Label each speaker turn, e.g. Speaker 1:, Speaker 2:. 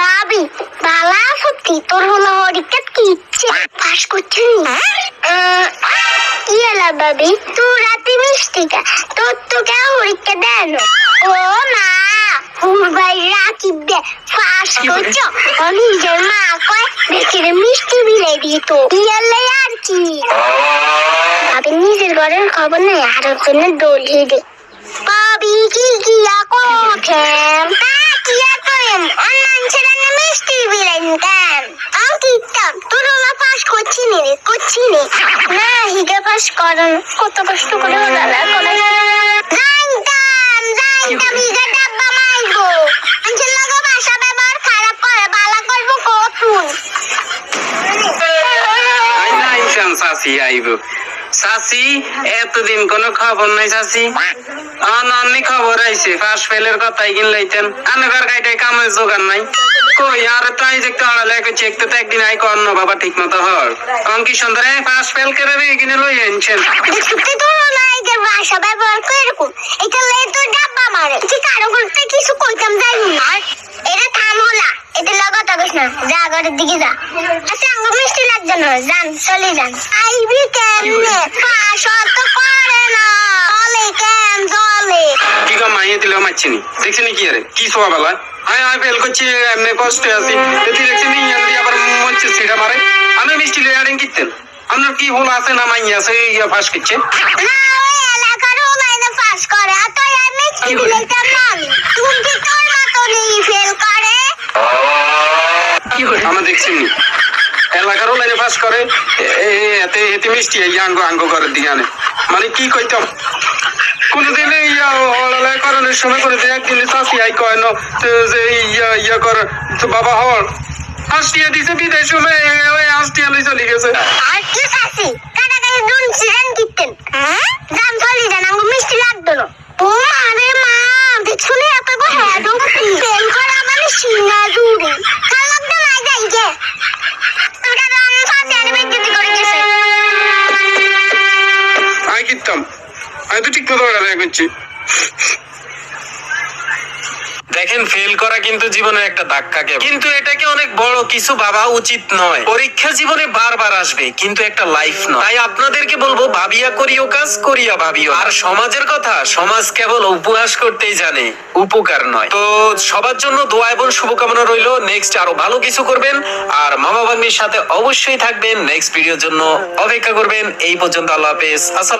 Speaker 1: ভাবি, বালা সত্যি তোর হলো হরিকাত কি ইচ্ছে? পাস করছিস কি এলা ভাবি? তুই রাতে মিষ্টি কা তোর তো কে হরিকা দেন ও হুর ভাই, রাকিব দে ফাঁস করছ? ও নিজের মা কয় বেচারে মিষ্টি বিলাই দিত ইয়ালে আর কি? ভাবি নিজের ঘরের খবর নেই, আর জন্য দলিয়ে দে। ভাবি কি কি নি না হিগে পাস করেন, কত কষ্ট করে ভাষা ব্যবহার খারাপ করে, বালা করব
Speaker 2: চাচি এতদিন কোনো খবর নাই চাচি। অননি খবর আইছে ফার্স্ট ফেলের কথাই কিন লাইতেন আনকার গাইটাই কামের জোগান নাই। কই আর তাই যে কাড়া লেগে চেক তো একদিন আই কর্ণ বাবা ঠিক মতো হর অঙ্কি সুন্দর ফার্স্ট ফেল করে রে কিনে লই আনছেন
Speaker 1: দেখতে তো নায়কের ভাষা ব্যবহার করে এরকম এটা লে তো ডাব্বা মারে। কি কারও করতে কিছু কইতাম যাই না। এটা থামোলা এটা লাগাতে গেছ না যা ঘরের দিকে যা। আচ্ছা আঙ্গ না যান চলে যান। আইবি কেমনে? তো করে না। চলে কেন চলে
Speaker 2: কি কম মাইয়ে দিলে মারছিনি দেখছি নি কি আরে? কি সোয়া বেলা? আয় আয় ফেল করছি এমনি কষ্টে আছি। এটি দেখছি নি ইয়ান্দি আবার মরছে সিটা মারে। আমি মিষ্টি লই আড়েন কিতেন আপনার কি ভুল আছে না মাইয়া আছে ইয়া ফাঁস কিচ্ছে
Speaker 1: না ওই এলাকার অনলাইনে পাস করে। আর তো আর মিষ্টি দিলাইতাম না তুমি কি তোর মতো নেই ফেল করে
Speaker 2: আমরা দেখছি ফাঁস করে? এতে এতে মিষ্টি ইয়া আঙ্গ আঙ্গ ঘরের দিকে মানে কি কইতাম? কোনদিন ইয়া হড়ালাই করানোর সময় করে যে একদিন চাষি আই যে ইয়া ইয়া কর বাবা হল। হাসটিয়া দিছে বিদেশ সময় হাসটিয়া লই চলে গেছে দেখেন ফেল করা কিন্তু জীবনের একটা ধাক্কা কেবল। কিন্তু এটাকে অনেক বড় কিছু ভাবা উচিত নয়। পরীক্ষা জীবনে বারবার আসবে, কিন্তু একটা লাইফ নয়। তাই আপনাদেরকে বলব, ভাবিয়া করিও কাজ, করিয়া ভাবিও। আর সমাজের কথা, সমাজ কেবল উপহাস করতেই জানে, উপকার নয়। তো সবার জন্য দোয়া এবং শুভকামনা রইল। নেক্সট আরও ভালো কিছু করবেন, আর মামা ভাগ্নির সাথে অবশ্যই থাকবেন। নেক্সট ভিডিওর জন্য অপেক্ষা করবেন। এই পর্যন্ত আল্লাহ হাফেজ। আসসালাম